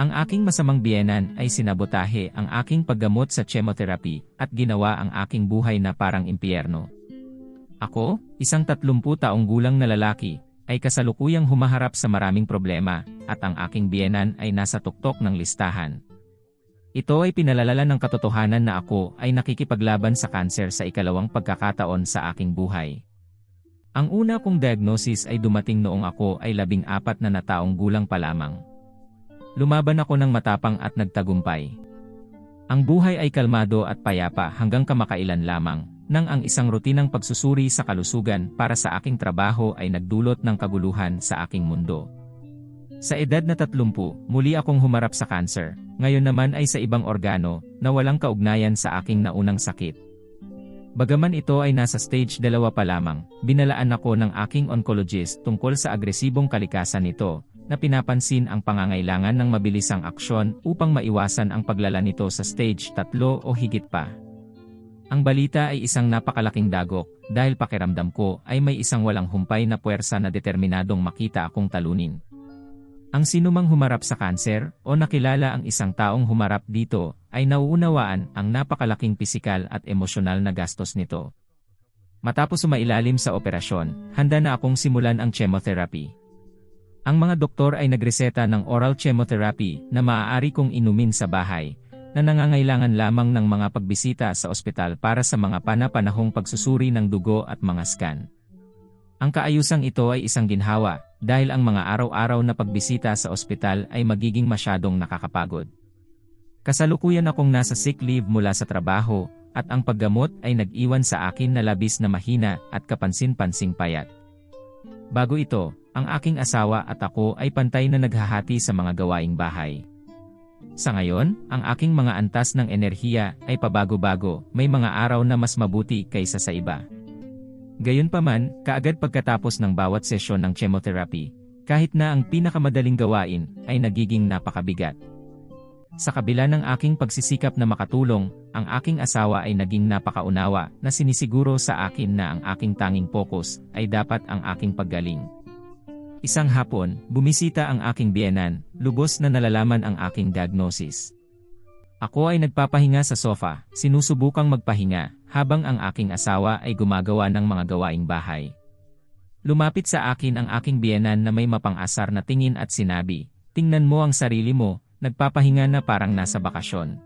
Ang aking masamang biyenan ay sinabotahe ang aking paggamot sa chemotherapy at ginawa ang aking buhay na parang impyerno. Ako, isang 30 taong gulang na lalaki, ay kasalukuyang humaharap sa maraming problema at ang aking biyenan ay nasa tuktok ng listahan. Ito ay pinalalala ng katotohanan na ako ay nakikipaglaban sa kanser sa ikalawang pagkakataon sa aking buhay. Ang una kong diagnosis ay dumating noong ako ay labing apat na nataong gulang pa lamang. Lumaban ako ng matapang at nagtagumpay. Ang buhay ay kalmado at payapa hanggang kamakailan lamang, nang ang isang rutinang pagsusuri sa kalusugan para sa aking trabaho ay nagdulot ng kaguluhan sa aking mundo. Sa edad na 30, muli akong humarap sa cancer, ngayon naman ay sa ibang organo, na walang kaugnayan sa aking naunang sakit. Bagaman ito ay nasa stage 2 pa lamang, binalaan ako ng aking oncologist tungkol sa agresibong kalikasan nito, na pinapansin ang pangangailangan ng mabilisang aksyon upang maiwasan ang paglala nito sa stage 3 o higit pa. Ang balita ay isang napakalaking dagok, dahil pakiramdam ko ay may isang walang humpay na puwersa na determinadong makita akong talunin. Ang sinumang humarap sa kanser o nakilala ang isang taong humarap dito ay nauunawaan ang napakalaking pisikal at emosyonal na gastos nito. Matapos sumailalim sa operasyon, handa na akong simulan ang chemotherapy. Ang mga doktor ay nagreseta ng oral chemotherapy na maaari kong inumin sa bahay, na nangangailangan lamang ng mga pagbisita sa ospital para sa mga panapanahong pagsusuri ng dugo at mga scan. Ang kaayusang ito ay isang ginhawa, dahil ang mga araw-araw na pagbisita sa ospital ay magiging masyadong nakakapagod. Kasalukuyan akong nasa sick leave mula sa trabaho, at ang paggamot ay nag-iwan sa akin na labis na mahina at kapansin-pansing payat. Bago ito, ang aking asawa at ako ay pantay na naghahati sa mga gawaing bahay. Sa ngayon, ang aking mga antas ng enerhiya ay pabago-bago, may mga araw na mas mabuti kaysa sa iba. Gayunpaman, kaagad pagkatapos ng bawat sesyon ng chemotherapy, kahit na ang pinakamadaling gawain ay nagiging napakabigat. Sa kabila ng aking pagsisikap na makatulong, ang aking asawa ay naging napakaunawa na sinisiguro sa akin na ang aking tanging focus ay dapat ang aking paggaling. Isang hapon, bumisita ang aking biyenan, lubos na nalalaman ang aking diagnosis. Ako ay nagpapahinga sa sofa, sinusubukang magpahinga, habang ang aking asawa ay gumagawa ng mga gawaing bahay. Lumapit sa akin ang aking biyenan na may mapang-asar na tingin at sinabi, Tingnan mo ang sarili mo, nagpapahinga na parang nasa bakasyon.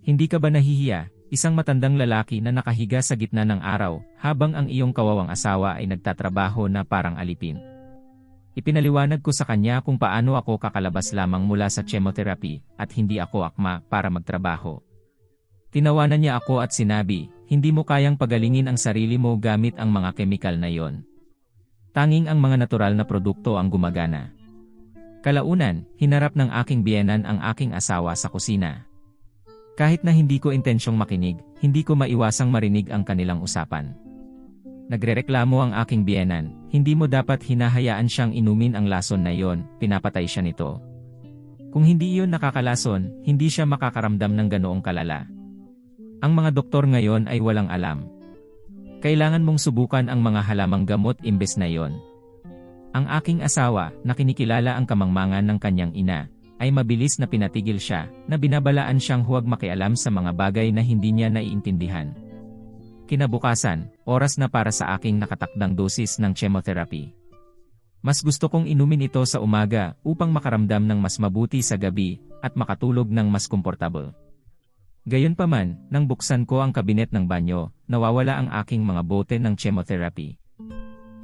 Hindi ka ba nahihiya, isang matandang lalaki na nakahiga sa gitna ng araw, habang ang iyong kawawang asawa ay nagtatrabaho na parang alipin? Ipinaliwanag ko sa kanya kung paano ako kakalabas lamang mula sa chemotherapy at hindi ako akma para magtrabaho. Tinawanan niya ako at sinabi, hindi mo kayang pagalingin ang sarili mo gamit ang mga kemikal na yon. Tanging ang mga natural na produkto ang gumagana. Kalaunan, hinarap ng aking biyenan ang aking asawa sa kusina. Kahit na hindi ko intensyong makinig, hindi ko maiwasang marinig ang kanilang usapan. Nagrereklamo ang aking biyenan, hindi mo dapat hinahayaan siyang inumin ang lason na yon, pinapatay siya nito. Kung hindi iyon nakakalason, hindi siya makakaramdam ng ganoong kalala. Ang mga doktor ngayon ay walang alam. Kailangan mong subukan ang mga halamang gamot imbes na yon. Ang aking asawa, na kinikilala ang kamangmangan ng kanyang ina, ay mabilis na pinatigil siya, na binabalaan siyang huwag makialam sa mga bagay na hindi niya naiintindihan. Kinabukasan, oras na para sa aking nakatakdang dosis ng chemotherapy. Mas gusto kong inumin ito sa umaga upang makaramdam ng mas mabuti sa gabi at makatulog ng mas komportable. Gayunpaman, nang buksan ko ang kabinet ng banyo, nawawala ang aking mga bote ng chemotherapy.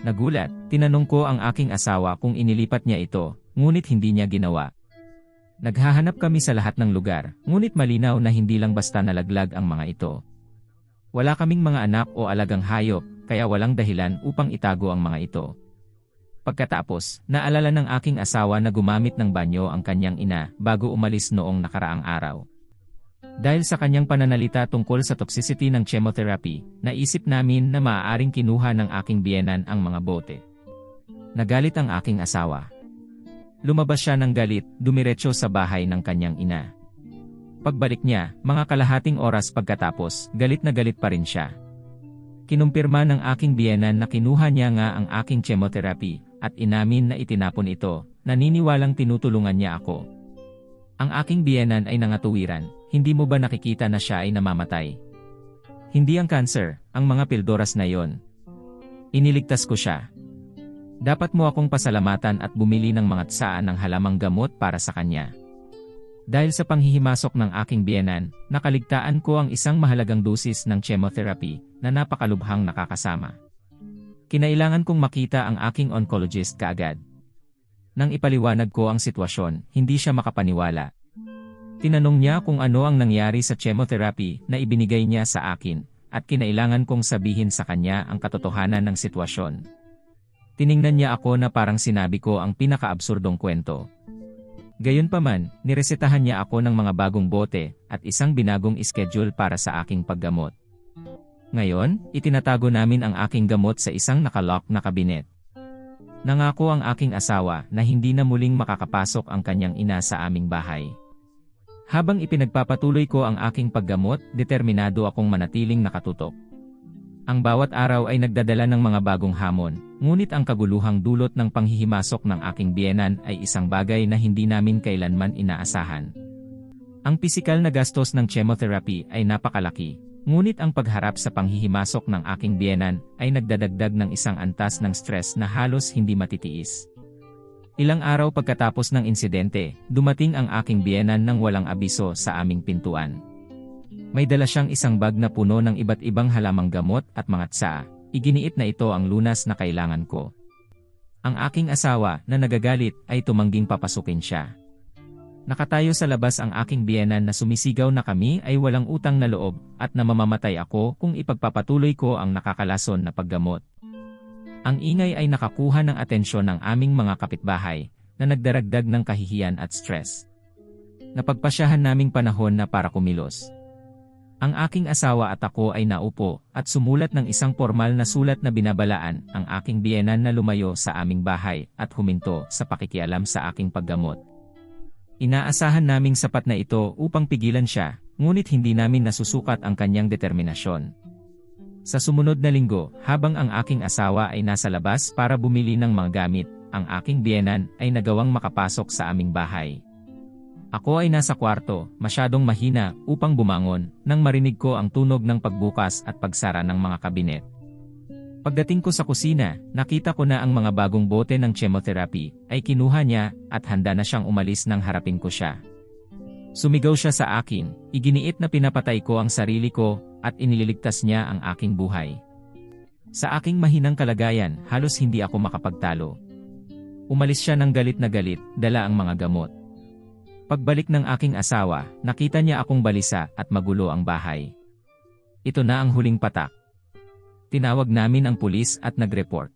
Nagulat, tinanong ko ang aking asawa kung inilipat niya ito, ngunit hindi niya ginawa. Naghahanap kami sa lahat ng lugar, ngunit malinaw na hindi lang basta nalaglag ang mga ito. Wala kaming mga anak o alagang hayop, kaya walang dahilan upang itago ang mga ito. Pagkatapos, naalala ng aking asawa na gumamit ng banyo ang kanyang ina bago umalis noong nakaraang araw. Dahil sa kanyang pananalita tungkol sa toxicity ng chemotherapy, naisip namin na maaaring kinuha ng aking biyenan ang mga bote. Nagalit ang aking asawa. Lumabas siya ng galit, dumiretso sa bahay ng kanyang ina. Pagbalik niya, mga kalahating oras pagkatapos, galit na galit pa rin siya. Kinumpirma ng aking biyenan na kinuha niya nga ang aking chemotherapy, at inamin na itinapon ito, naniniwalang tinutulungan niya ako. Ang aking biyenan ay nangatuwiran, hindi mo ba nakikita na siya ay namamatay? Hindi ang cancer, ang mga pildoras na yon. Iniligtas ko siya. Dapat mo akong pasalamatan at bumili ng mga tsaan ng halamang gamot para sa kanya. Dahil sa panghihimasok ng aking biyenan, nakaligtaan ko ang isang mahalagang dosis ng chemotherapy na napakalubhang nakakasama. Kinailangan kong makita ang aking oncologist kaagad. Nang ipaliwanag ko ang sitwasyon, hindi siya makapaniwala. Tinanong niya kung ano ang nangyari sa chemotherapy na ibinigay niya sa akin, at kinailangan kong sabihin sa kanya ang katotohanan ng sitwasyon. Tiningnan niya ako na parang sinabi ko ang pinakaabsurdong kwento. Gayunpaman, niresetahan niya ako ng mga bagong bote at isang binagong schedule para sa aking paggamot. Ngayon, itinatago namin ang aking gamot sa isang nakalock na kabinet. Nangako ang aking asawa na hindi na muling makakapasok ang kanyang ina sa aming bahay. Habang ipinagpapatuloy ko ang aking paggamot, determinado akong manatiling nakatutok. Ang bawat araw ay nagdadala ng mga bagong hamon, ngunit ang kaguluhang dulot ng panghihimasok ng aking biyenan ay isang bagay na hindi namin kailanman inaasahan. Ang pisikal na gastos ng chemotherapy ay napakalaki, ngunit ang pagharap sa panghihimasok ng aking biyenan ay nagdadagdag ng isang antas ng stress na halos hindi matitiis. Ilang araw pagkatapos ng insidente, dumating ang aking biyenan ng walang abiso sa aming pintuan. May dala siyang isang bag na puno ng iba't ibang halamang gamot at mga tsa. Iginiit na ito ang lunas na kailangan ko. Ang aking asawa na nagagalit ay tumangging papasukin siya. Nakatayo sa labas ang aking biyenan na sumisigaw na kami ay walang utang na loob at namamamatay ako kung ipagpapatuloy ko ang nakakalason na paggamot. Ang ingay ay nakakuha ng atensyon ng aming mga kapitbahay na nagdaragdag ng kahihiyan at stress. Napagpasyahan naming panahon na para kumilos. Ang aking asawa at ako ay naupo at sumulat ng isang formal na sulat na binabalaan ang aking biyenan na lumayo sa aming bahay at huminto sa pakikialam sa aking paggamot. Inaasahan naming sapat na ito upang pigilan siya, ngunit hindi namin nasusukat ang kanyang determinasyon. Sa sumunod na linggo, habang ang aking asawa ay nasa labas para bumili ng mga gamit, ang aking biyenan ay nagawang makapasok sa aming bahay. Ako ay nasa kwarto, masyadong mahina, upang bumangon, nang marinig ko ang tunog ng pagbukas at pagsara ng mga kabinet. Pagdating ko sa kusina, nakita ko na ang mga bagong bote ng chemotherapy, ay kinuha niya, at handa na siyang umalis nang harapin ko siya. Sumigaw siya sa akin, iginiit na pinapatay ko ang sarili ko, at inililigtas niya ang aking buhay. Sa aking mahinang kalagayan, halos hindi ako makapagtalo. Umalis siya ng galit na galit, dala ang mga gamot. Pagbalik ng aking asawa, nakita niya akong balisa at magulo ang bahay. Ito na ang huling patak. Tinawag namin ang pulis at nag-report.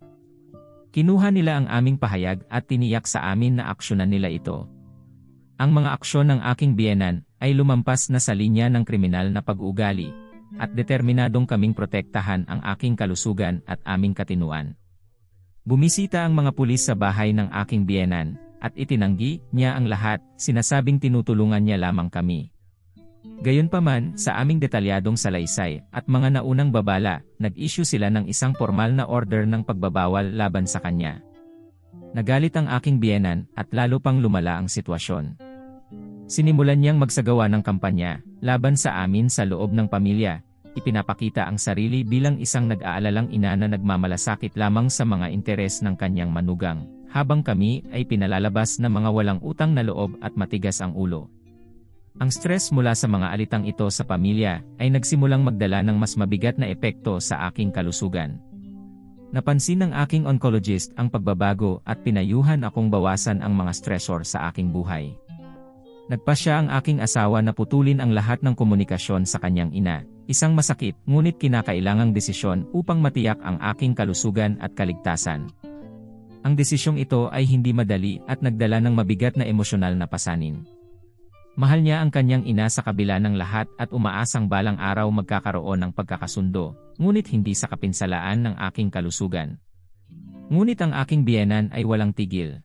Kinuha nila ang aming pahayag at tiniyak sa amin na aksyonan nila ito. Ang mga aksyon ng aking biyenan ay lumampas na sa linya ng kriminal na pag-uugali, at determinadong kaming protektahan ang aking kalusugan at aming katinuan. Bumisita ang mga pulis sa bahay ng aking biyenan, at itinanggi niya ang lahat, sinasabing tinutulungan niya lamang kami. Gayunpaman, sa aming detalyadong salaysay at mga naunang babala, nag-issue sila ng isang formal na order ng pagbabawal laban sa kanya. Nagalit ang aking biyenan at lalo pang lumala ang sitwasyon. Sinimulan niyang magsagawa ng kampanya laban sa amin sa loob ng pamilya. Ipinapakita ang sarili bilang isang nag-aalalang ina na nagmamalasakit lamang sa mga interes ng kanyang manugang habang kami ay pinalalabas na mga walang utang na loob at matigas ang ulo. Ang stress mula sa mga alitang ito sa pamilya ay nagsimulang magdala ng mas mabigat na epekto sa aking kalusugan. Napansin ng aking oncologist ang pagbabago at pinayuhan akong bawasan ang mga stressor sa aking buhay. Nagpasya ang aking asawa na putulin ang lahat ng komunikasyon sa kanyang ina, isang masakit ngunit kinakailangang desisyon upang matiyak ang aking kalusugan at kaligtasan. Ang desisyong ito ay hindi madali at nagdala ng mabigat na emosyonal na pasanin. Mahal niya ang kanyang ina sa kabila ng lahat at umaasang balang araw magkakaroon ng pagkakasundo, ngunit hindi sa kapinsalaan ng aking kalusugan. Ngunit ang aking biyenan ay walang tigil.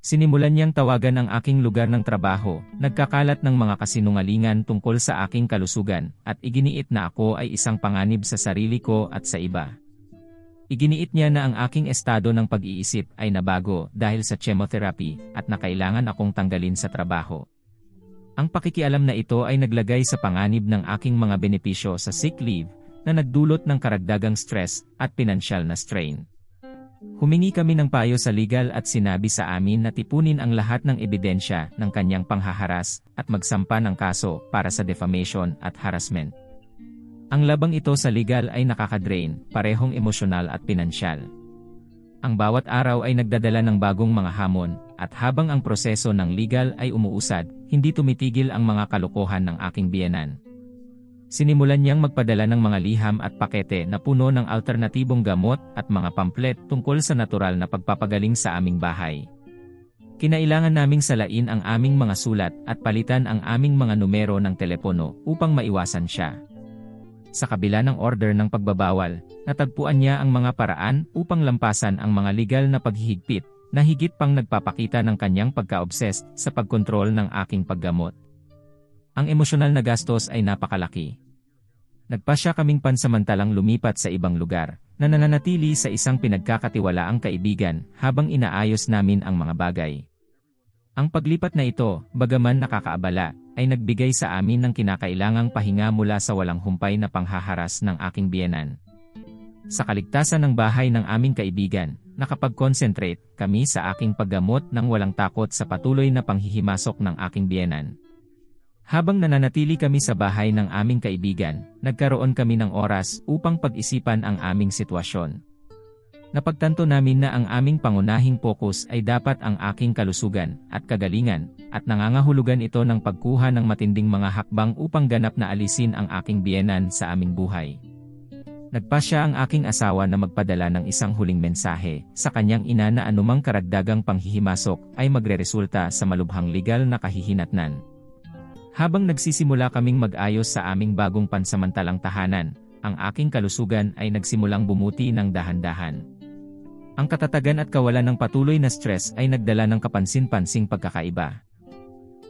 Sinimulan niyang tawagan ang aking lugar ng trabaho, nagkakalat ng mga kasinungalingan tungkol sa aking kalusugan, at iginiit na ako ay isang panganib sa sarili ko at sa iba. Iginiit niya na ang aking estado ng pag-iisip ay nabago dahil sa chemotherapy at na kailangan akong tanggalin sa trabaho. Ang pakikialam na ito ay naglagay sa panganib ng aking mga benepisyo sa sick leave na nagdulot ng karagdagang stress at pinansyal na strain. Humingi kami ng payo sa legal at sinabi sa amin na tipunin ang lahat ng ebidensya ng kanyang panghaharas at magsampa ng kaso para sa defamation at harassment. Ang labang ito sa legal ay nakakadrain, parehong emosyonal at pinansyal. Ang bawat araw ay nagdadala ng bagong mga hamon, at habang ang proseso ng legal ay umuusad, hindi tumitigil ang mga kalokohan ng aking biyenan. Sinimulan niyang magpadala ng mga liham at pakete na puno ng alternatibong gamot at mga pamphlet tungkol sa natural na pagpapagaling sa aming bahay. Kinailangan naming salain ang aming mga sulat at palitan ang aming mga numero ng telepono upang maiwasan siya. Sa kabila ng order ng pagbabawal, natagpuan niya ang mga paraan upang lampasan ang mga legal na paghihigpit na higit pang nagpapakita ng kanyang pagka-obsessed sa pagkontrol ng aking paggamot. Ang emosyonal na gastos ay napakalaki. Nagpasya kaming pansamantalang lumipat sa ibang lugar, na nananatili sa isang pinagkakatiwalaang kaibigan habang inaayos namin ang mga bagay. Ang paglipat na ito, bagaman nakakaabala, ay nagbigay sa amin ng kinakailangang pahinga mula sa walang humpay na panghaharas ng aking biyenan. Sa kaligtasan ng bahay ng aming kaibigan, nakapag-concentrate kami sa aking paggamot ng walang takot sa patuloy na panghihimasok ng aking biyenan. Habang nananatili kami sa bahay ng aming kaibigan, nagkaroon kami ng oras upang pag-isipan ang aming sitwasyon. Napagtanto namin na ang aming pangunahing pokus ay dapat ang aking kalusugan at kagalingan, at nangangahulugan ito ng pagkuha ng matinding mga hakbang upang ganap na alisin ang aking biyenan sa aming buhay. Nagpasya ang aking asawa na magpadala ng isang huling mensahe sa kanyang ina na anumang karagdagang panghihimasok ay magreresulta sa malubhang legal na kahihinatnan. Habang nagsisimula kaming mag-ayos sa aming bagong pansamantalang tahanan, ang aking kalusugan ay nagsimulang bumuti ng dahan-dahan. Ang katatagan at kawalan ng patuloy na stress ay nagdala ng kapansin-pansing pagkakaiba.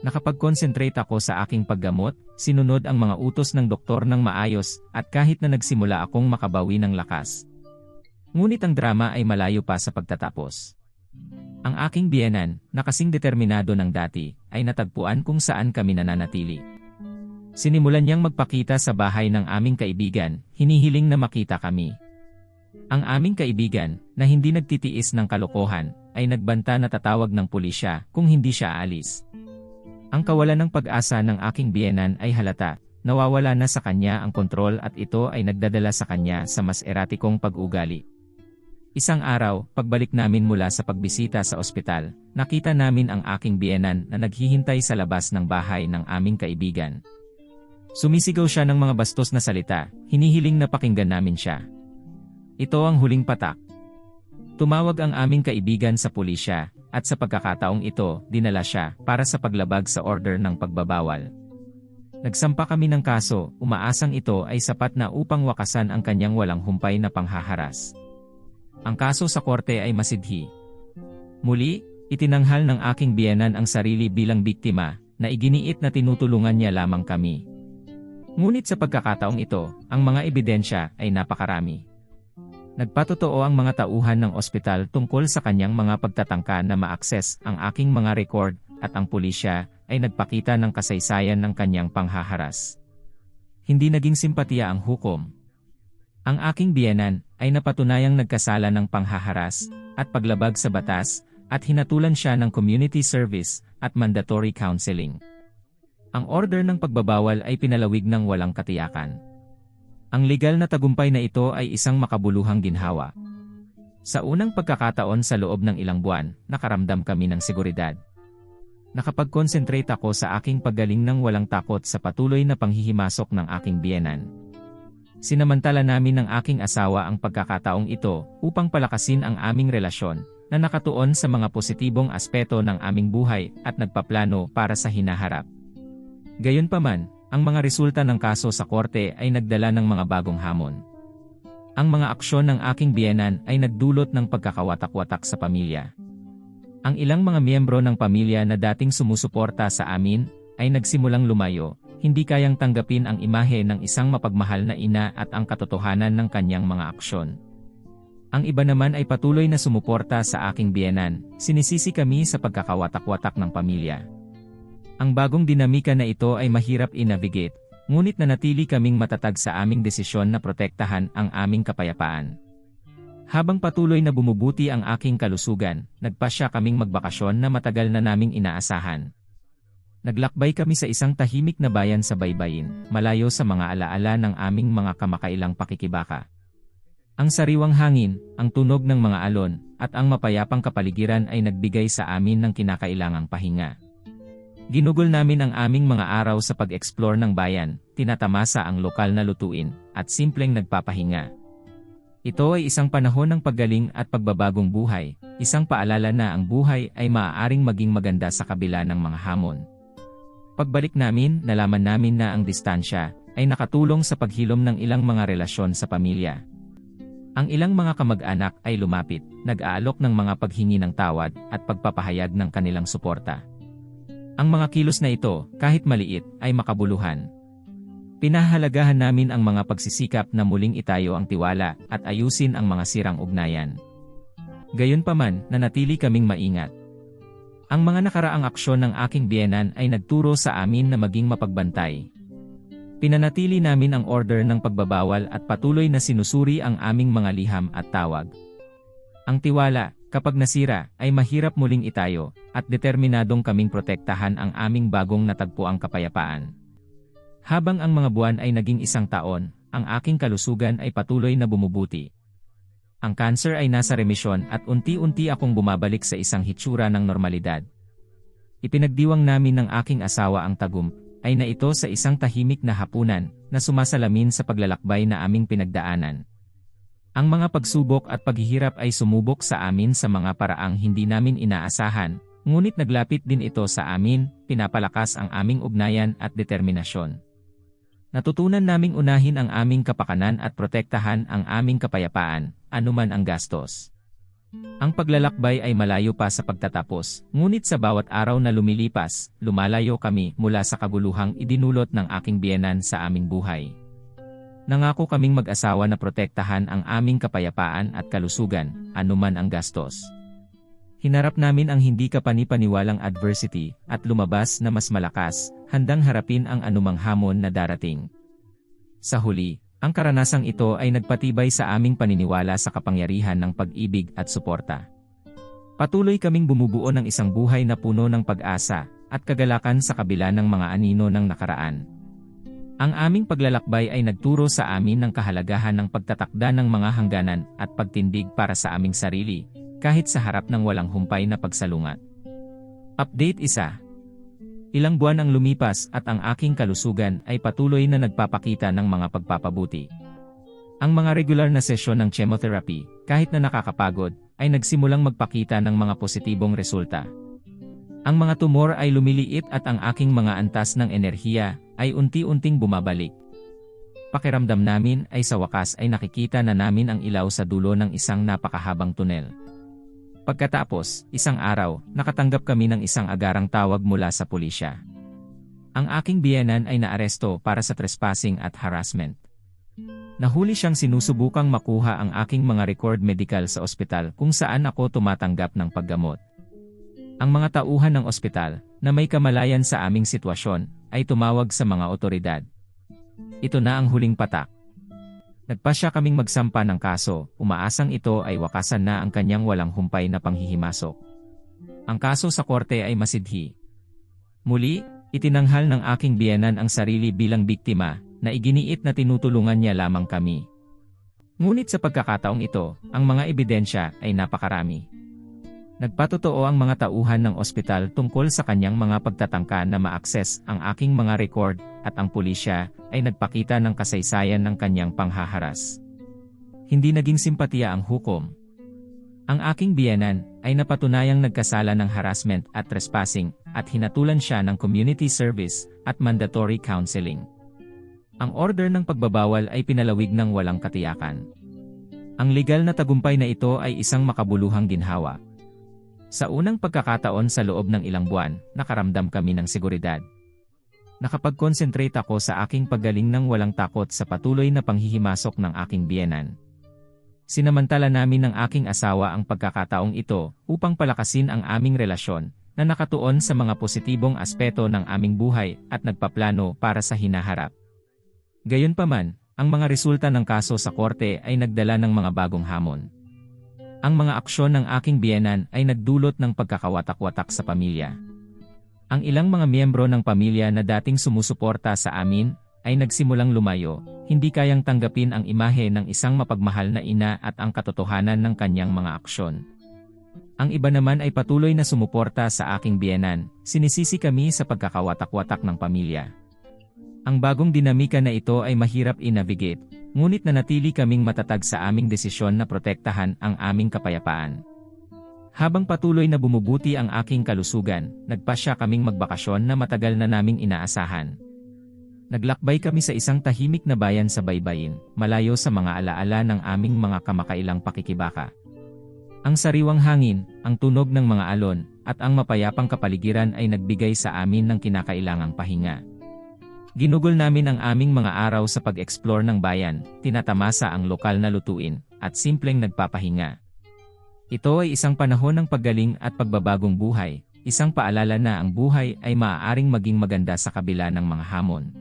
Nakapag-concentrate ako sa aking paggamot, sinunod ang mga utos ng doktor ng maayos, at kahit na nagsimula akong makabawi ng lakas. Ngunit ang drama ay malayo pa sa pagtatapos. Ang aking biyenan, na kasing determinado ng dati, ay natagpuan kung saan kami nananatili. Sinimulan niyang magpakita sa bahay ng aming kaibigan, hinihiling na makita kami. Ang aming kaibigan, na hindi nagtitiis ng kalokohan, ay nagbanta na tatawag ng pulisya kung hindi siya aalis. Ang kawalan ng pag-asa ng aking biyenan ay halata, nawawala na sa kanya ang kontrol at ito ay nagdadala sa kanya sa mas eratikong pag-ugali. Isang araw, pagbalik namin mula sa pagbisita sa ospital, nakita namin ang aking biyenan na naghihintay sa labas ng bahay ng aming kaibigan. Sumisigaw siya ng mga bastos na salita, hinihiling na pakinggan namin siya. Ito ang huling patak. Tumawag ang aming kaibigan sa pulisya, at sa pagkakataong ito, dinala siya para sa paglabag sa order ng pagbabawal. Nagsampa kami ng kaso, umaasang ito ay sapat na upang wakasan ang kanyang walang humpay na panghaharas. Ang kaso sa korte ay masidhi. Muli, itinanghal ng aking biyenan ang sarili bilang biktima, na iginiit na tinutulungan niya lamang kami. Ngunit sa pagkakataong ito, ang mga ebidensya ay napakarami. Nagpatotoo ang mga tauhan ng ospital tungkol sa kanyang mga pagtatangka na ma-access ang aking mga record at ang pulisya ay nagpakita ng kasaysayan ng kanyang panghaharas. Hindi naging simpatiya ang hukom. Ang aking biyenan ay napatunayang nagkasala ng panghaharas at paglabag sa batas at hinatulan siya ng community service at mandatory counseling. Ang order ng pagbabawal ay pinalawig ng walang katiyakan. Ang legal na tagumpay na ito ay isang makabuluhang ginhawa. Sa unang pagkakataon sa loob ng ilang buwan, nakaramdam kami ng seguridad. Nakapag-concentrate ako sa aking paggaling ng walang takot sa patuloy na panghihimasok ng aking biyenan. Sinamantala namin ng aking asawa ang pagkakataong ito upang palakasin ang aming relasyon na nakatuon sa mga positibong aspeto ng aming buhay at nagpaplano para sa hinaharap. Gayunpaman, ang mga resulta ng kaso sa korte ay nagdala ng mga bagong hamon. Ang mga aksyon ng aking biyenan ay nagdulot ng pagkakawatak-watak sa pamilya. Ang ilang mga miyembro ng pamilya na dating sumusuporta sa amin ay nagsimulang lumayo, hindi kayang tanggapin ang imahe ng isang mapagmahal na ina at ang katotohanan ng kanyang mga aksyon. Ang iba naman ay patuloy na sumuporta sa aking biyenan, sinisisi kami sa pagkakawatak-watak ng pamilya. Ang bagong dinamika na ito ay mahirap i-navigate, ngunit nanatili kaming matatag sa aming desisyon na protektahan ang aming kapayapaan. Habang patuloy na bumubuti ang aking kalusugan, nagpasya kaming magbakasyon na matagal na naming inaasahan. Naglakbay kami sa isang tahimik na bayan sa baybayin, malayo sa mga alaala ng aming mga kamakailang pakikibaka. Ang sariwang hangin, ang tunog ng mga alon, at ang mapayapang kapaligiran ay nagbigay sa amin ng kinakailangang pahinga. Ginugol namin ang aming mga araw sa pag-explore ng bayan, tinatamasa ang lokal na lutuin, at simpleng nagpapahinga. Ito ay isang panahon ng paggaling at pagbabagong buhay, isang paalala na ang buhay ay maaaring maging maganda sa kabila ng mga hamon. Pagbalik namin, nalaman namin na ang distansya ay nakatulong sa paghilom ng ilang mga relasyon sa pamilya. Ang ilang mga kamag-anak ay lumapit, nag-aalok ng mga paghingi ng tawad at pagpapahayag ng kanilang suporta. Ang mga kilos na ito, kahit maliit, ay makabuluhan. Pinahalagahan namin ang mga pagsisikap na muling itayo ang tiwala at ayusin ang mga sirang ugnayan. Gayunpaman, nanatili kaming maingat. Ang mga nakaraang aksyon ng aking biyenan ay nagturo sa amin na maging mapagbantay. Pinanatili namin ang order ng pagbabawal at patuloy na sinusuri ang aming mga liham at tawag. Ang tiwala, kapag nasira, ay mahirap muling itayo, at determinadong kaming protektahan ang aming bagong natagpuang kapayapaan. Habang ang mga buwan ay naging isang taon, ang aking kalusugan ay patuloy na bumubuti. Ang cancer ay nasa remisyon at unti-unti akong bumabalik sa isang hitsura ng normalidad. Ipinagdiwang namin ng aking asawa ang tagum, ay na ito sa isang tahimik na hapunan na sumasalamin sa paglalakbay na aming pinagdaanan. Ang mga pagsubok at paghihirap ay sumubok sa amin sa mga paraang hindi namin inaasahan, ngunit naglapit din ito sa amin, pinapalakas ang aming ugnayan at determinasyon. Natutunan naming unahin ang aming kapakanan at protektahan ang aming kapayapaan, anuman ang gastos. Ang paglalakbay ay malayo pa sa pagtatapos, ngunit sa bawat araw na lumilipas, lumalayo kami mula sa kaguluhang idinulot ng aking biyenan sa aming buhay. Nangako kaming mag-asawa na protektahan ang aming kapayapaan at kalusugan, anuman ang gastos. Hinarap namin ang hindi kapanipaniwalang adversity at lumabas na mas malakas, handang harapin ang anumang hamon na darating. Sa huli, ang karanasang ito ay nagpatibay sa aming paniniwala sa kapangyarihan ng pag-ibig at suporta. Patuloy kaming bumubuo ng isang buhay na puno ng pag-asa at kagalakan sa kabila ng mga anino ng nakaraan. Ang aming paglalakbay ay nagturo sa amin ng kahalagahan ng pagtatakda ng mga hangganan at pagtindig para sa aming sarili, kahit sa harap ng walang humpay na pagsalungat. Update isa Ilang buwan ang lumipas at ang aking kalusugan ay patuloy na nagpapakita ng mga pagpapabuti. Ang mga regular na sesyon ng chemotherapy, kahit na nakakapagod, ay nagsimulang magpakita ng mga positibong resulta. Ang mga tumor ay lumiliit at ang aking mga antas ng enerhiya ay unti-unting bumabalik. Pakiramdam namin ay sa wakas ay nakikita na namin ang ilaw sa dulo ng isang napakahabang tunel. Pagkatapos, isang araw, nakatanggap kami ng isang agarang tawag mula sa pulisya. Ang aking biyenan ay naaresto para sa trespassing at harassment. Nahuli siyang sinusubukang makuha ang aking mga record medical sa ospital kung saan ako tumatanggap ng paggamot. Ang mga tauhan ng ospital, na may kamalayan sa aming sitwasyon, ay tumawag sa mga otoridad. Ito na ang huling patak. Nagpasya kaming magsampa ng kaso, umaasang ito ay wakasan na ang kanyang walang humpay na panghihimasok. Ang kaso sa korte ay masidhi. Muli, itinanghal ng aking biyenan ang sarili bilang biktima, na iginiit na tinutulungan niya lamang kami. Ngunit sa pagkakataong ito, ang mga ebidensya ay napakarami. Nagpatotoo ang mga tauhan ng ospital tungkol sa kanyang mga pagtatangka na ma-access ang aking mga record at ang pulisya ay nagpakita ng kasaysayan ng kanyang panghaharas. Hindi naging simpatiya ang hukom. Ang aking biyenan ay napatunayang nagkasala ng harassment at trespassing at hinatulan siya ng community service at mandatory counseling. Ang order ng pagbabawal ay pinalawig ng walang katiyakan. Ang legal na tagumpay na ito ay isang makabuluhang ginhawa. Sa unang pagkakataon sa loob ng ilang buwan, nakaramdam kami ng seguridad. Nakapag-concentrate ako sa aking paggaling ng walang takot sa patuloy na panghihimasok ng aking biyenan. Sinamantala namin ng aking asawa ang pagkakataong ito upang palakasin ang aming relasyon, na nakatuon sa mga positibong aspeto ng aming buhay at nagpaplano para sa hinaharap. Gayunpaman, ang mga resulta ng kaso sa korte ay nagdala ng mga bagong hamon. Ang mga aksyon ng aking biyenan ay nagdulot ng pagkakawatak-watak sa pamilya. Ang ilang mga miyembro ng pamilya na dating sumusuporta sa amin ay nagsimulang lumayo, hindi kayang tanggapin ang imahe ng isang mapagmahal na ina at ang katotohanan ng kanyang mga aksyon. Ang iba naman ay patuloy na sumuporta sa aking biyenan, sinisisi kami sa pagkakawatak-watak ng pamilya. Ang bagong dinamika na ito ay mahirap i-navigate, ngunit nanatili kaming matatag sa aming desisyon na protektahan ang aming kapayapaan. Habang patuloy na bumubuti ang aking kalusugan, nagpasya kaming magbakasyon na matagal na naming inaasahan. Naglakbay kami sa isang tahimik na bayan sa baybayin, malayo sa mga alaala ng aming mga kamakailang pakikibaka. Ang sariwang hangin, ang tunog ng mga alon, at ang mapayapang kapaligiran ay nagbigay sa amin ng kinakailangang pahinga. Ginugol namin ang aming mga araw sa pag-explore ng bayan, tinatamasa ang lokal na lutuin, at simpleng nagpapahinga. Ito ay isang panahon ng paggaling at pagbabagong buhay, isang paalala na ang buhay ay maaaring maging maganda sa kabila ng mga hamon.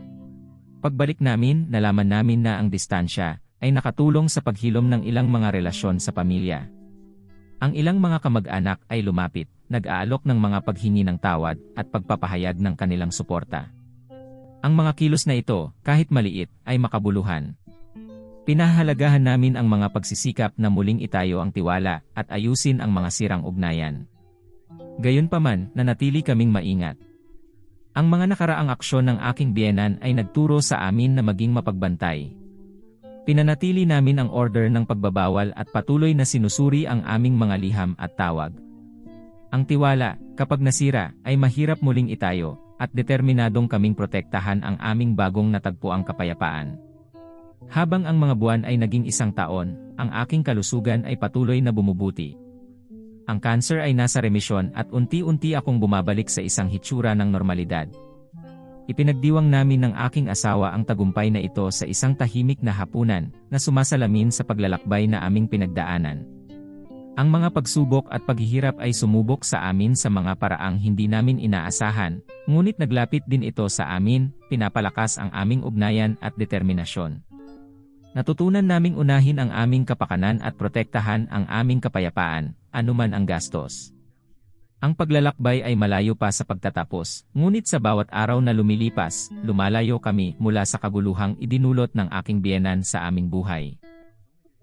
Pagbalik namin, nalaman namin na ang distansya ay nakatulong sa paghilom ng ilang mga relasyon sa pamilya. Ang ilang mga kamag-anak ay lumapit, nag-aalok ng mga paghingi ng tawad at pagpapahayag ng kanilang suporta. Ang mga kilos na ito, kahit maliit, ay makabuluhan. Pinahalagahan namin ang mga pagsisikap na muling itayo ang tiwala at ayusin ang mga sirang ugnayan. Gayunpaman, nanatili kaming maingat. Ang mga nakaraang aksyon ng aking biyenan ay nagturo sa amin na maging mapagbantay. Pinanatili namin ang order ng pagbabawal at patuloy na sinusuri ang aming mga liham at tawag. Ang tiwala, kapag nasira, ay mahirap muling itayo, at determinadong kaming protektahan ang aming bagong natagpuang kapayapaan. Habang ang mga buwan ay naging isang taon, ang aking kalusugan ay patuloy na bumubuti. Ang cancer ay nasa remisyon at unti-unti akong bumabalik sa isang hitsura ng normalidad. Ipinagdiwang namin ng aking asawa ang tagumpay na ito sa isang tahimik na hapunan na sumasalamin sa paglalakbay na aming pinagdaanan. Ang mga pagsubok at paghihirap ay sumubok sa amin sa mga paraang hindi namin inaasahan, ngunit naglapit din ito sa amin, pinapalakas ang aming ugnayan at determinasyon. Natutunan naming unahin ang aming kapakanan at protektahan ang aming kapayapaan, anuman ang gastos. Ang paglalakbay ay malayo pa sa pagtatapos, ngunit sa bawat araw na lumilipas, lumalayo kami mula sa kaguluhang idinulot ng aking biyenan sa aming buhay.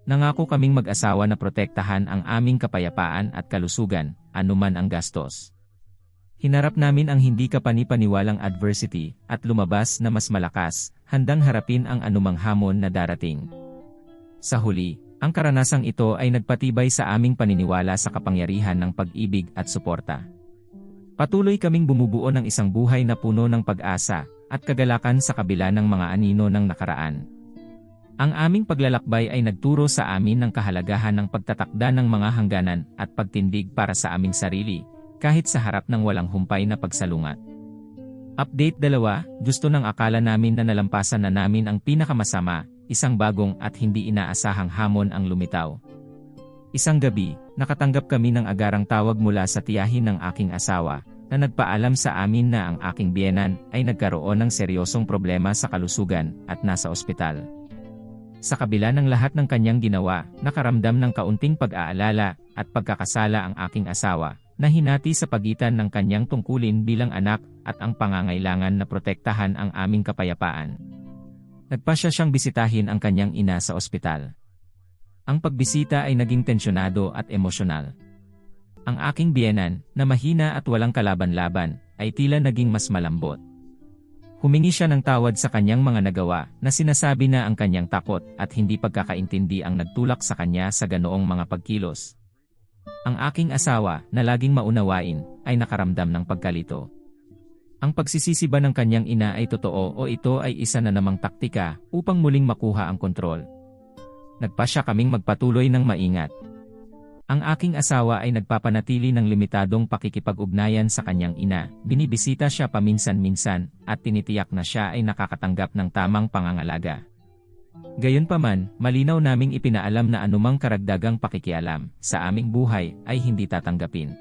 Nangako kaming mag-asawa na protektahan ang aming kapayapaan at kalusugan, anuman ang gastos. Hinarap namin ang hindi kapanipaniwalang adversity at lumabas na mas malakas, handang harapin ang anumang hamon na darating. Sa huli, ang karanasang ito ay nagpatibay sa aming paniniwala sa kapangyarihan ng pag-ibig at suporta. Patuloy kaming bumubuo ng isang buhay na puno ng pag-asa at kagalakan sa kabila ng mga anino ng nakaraan. Ang aming paglalakbay ay nagturo sa amin ng kahalagahan ng pagtatakda ng mga hangganan at pagtindig para sa aming sarili, kahit sa harap ng walang humpay na pagsalungat. Update 2, gusto ng akala namin na nalampasan na namin ang pinakamasama, isang bagong at hindi inaasahang hamon ang lumitaw. Isang gabi, nakatanggap kami ng agarang tawag mula sa tiyahin ng aking asawa, na nagpaalam sa amin na ang aking biyenan ay nagkaroon ng seryosong problema sa kalusugan at nasa ospital. Sa kabila ng lahat ng kanyang ginawa, nakaramdam ng kaunting pag-aalala at pagkakasala ang aking asawa, na hinati sa pagitan ng kanyang tungkulin bilang anak at ang pangangailangan na protektahan ang aming kapayapaan. Nagpasya siyang bisitahin ang kanyang ina sa ospital. Ang pagbisita ay naging tensyonado at emosyonal. Ang aking biyenan, na mahina at walang kalaban-laban, ay tila naging mas malambot. Humingi siya ng tawad sa kanyang mga nagawa na sinasabi na ang kanyang takot at hindi pagkakaintindi ang nagtulak sa kanya sa ganoong mga pagkilos. Ang aking asawa, na laging maunawain, ay nakaramdam ng pagkalito. Ang pagsisisi ba ng kanyang ina ay totoo o ito ay isa na namang taktika upang muling makuha ang kontrol? Nagpasya kaming magpatuloy ng maingat. Ang aking asawa ay nagpapanatili ng limitadong pakikipag-ugnayan sa kanyang ina, binibisita siya paminsan-minsan, at tinitiyak na siya ay nakakatanggap ng tamang pangangalaga. Gayunpaman, malinaw naming ipinaalam na anumang karagdagang pakikialam sa aming buhay ay hindi tatanggapin.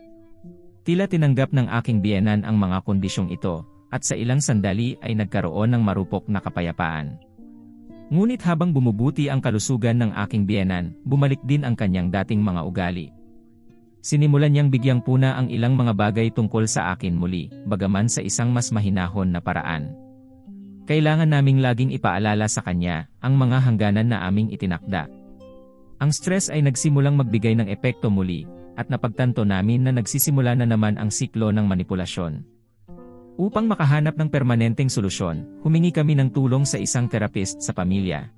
Tila tinanggap ng aking biyenan ang mga kondisyong ito, at sa ilang sandali ay nagkaroon ng marupok na kapayapaan. Ngunit habang bumubuti ang kalusugan ng aking biyenan, bumalik din ang kanyang dating mga ugali. Sinimulan niyang bigyang puna ang ilang mga bagay tungkol sa akin muli, bagaman sa isang mas mahinahon na paraan. Kailangan naming laging ipaalala sa kanya ang mga hangganan na aming itinakda. Ang stress ay nagsimulang magbigay ng epekto muli, at napagtanto namin na nagsisimula na naman ang siklo ng manipulasyon. Upang makahanap ng permanenteng solusyon, humingi kami ng tulong sa isang therapist sa pamilya.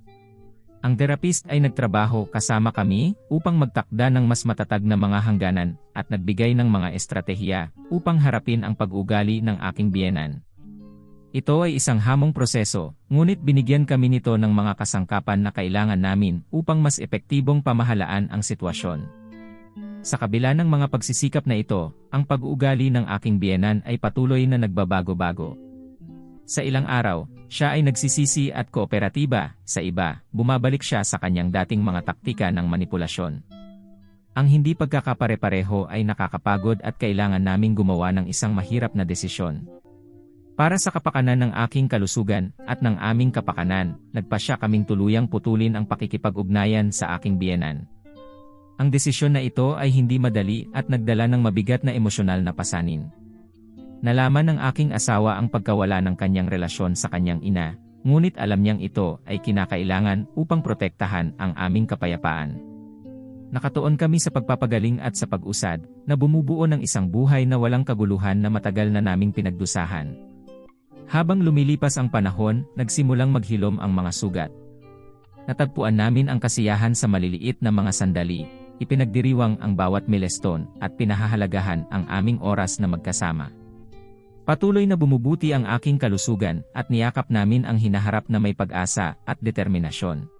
Ang therapist ay nagtrabaho kasama kami upang magtakda ng mas matatag na mga hangganan at nagbigay ng mga estratehiya upang harapin ang pag-ugali ng aking biyenan. Ito ay isang hamong proseso, ngunit binigyan kami nito ng mga kasangkapan na kailangan namin upang mas epektibong pamahalaan ang sitwasyon. Sa kabila ng mga pagsisikap na ito, ang pag-uugali ng aking biyenan ay patuloy na nagbabago-bago. Sa ilang araw, siya ay nagsisisi at kooperatiba, sa iba, bumabalik siya sa kanyang dating mga taktika ng manipulasyon. Ang hindi pagkakapare-pareho ay nakakapagod at kailangan naming gumawa ng isang mahirap na desisyon. Para sa kapakanan ng aking kalusugan at ng aming kapakanan, nagpasya kaming tuluyang putulin ang pakikipag-ugnayan sa aking biyenan. Ang desisyon na ito ay hindi madali at nagdala ng mabigat na emosyonal na pasanin. Nalaman ng aking asawa ang pagkawala ng kanyang relasyon sa kanyang ina, ngunit alam niyang ito ay kinakailangan upang protektahan ang aming kapayapaan. Nakatuon kami sa pagpapagaling at sa pag-usad, na bumubuo ng isang buhay na walang kaguluhan na matagal na naming pinagdusahan. Habang lumilipas ang panahon, nagsimulang maghilom ang mga sugat. Natagpuan namin ang kasiyahan sa maliliit na mga sandali, ipinagdiriwang ang bawat milestone at pinahahalagahan ang aming oras na magkasama. Patuloy na bumubuti ang aking kalusugan at niyakap namin ang hinaharap na may pag-asa at determinasyon.